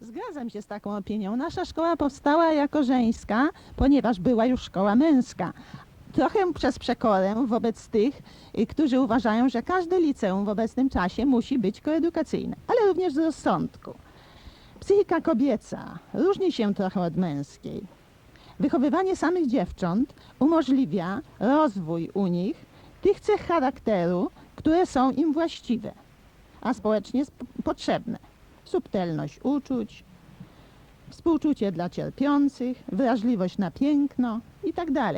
Zgadzam się z taką opinią. Nasza szkoła powstała jako żeńska, ponieważ była już szkoła męska. Trochę przez przekorę wobec tych, y, którzy uważają, że każde liceum w obecnym czasie musi być koedukacyjne, ale również z rozsądku. Psychika kobieca różni się trochę od męskiej. Wychowywanie samych dziewcząt umożliwia rozwój u nich tych cech charakteru, które są im właściwe, a społecznie sp- potrzebne. Subtelność uczuć, współczucie dla cierpiących, wrażliwość na piękno itd.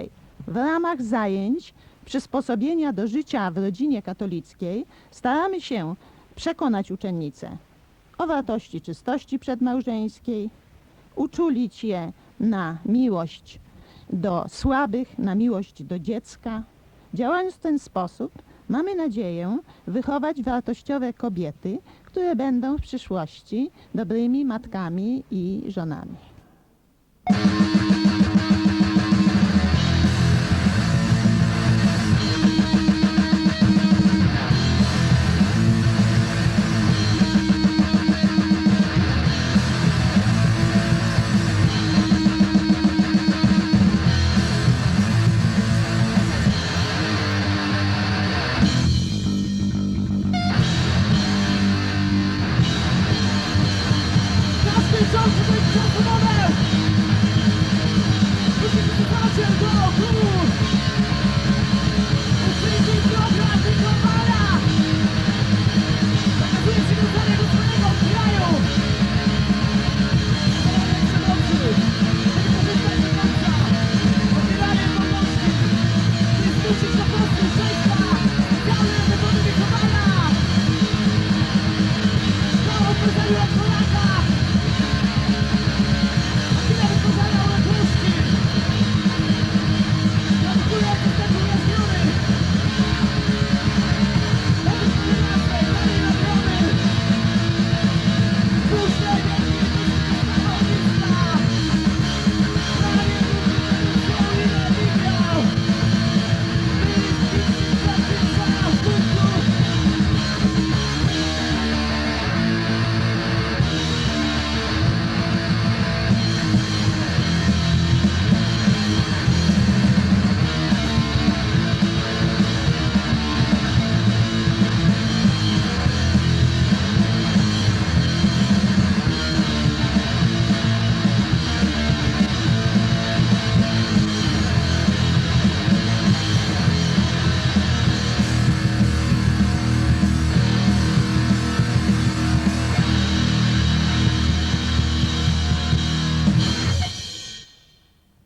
W ramach zajęć przysposobienia do życia w rodzinie katolickiej staramy się przekonać uczennice o wartości czystości przedmałżeńskiej, uczulić je na miłość do słabych, na miłość do dziecka. Działając w ten sposób, mamy nadzieję wychować wartościowe kobiety, które będą w przyszłości dobrymi matkami i żonami.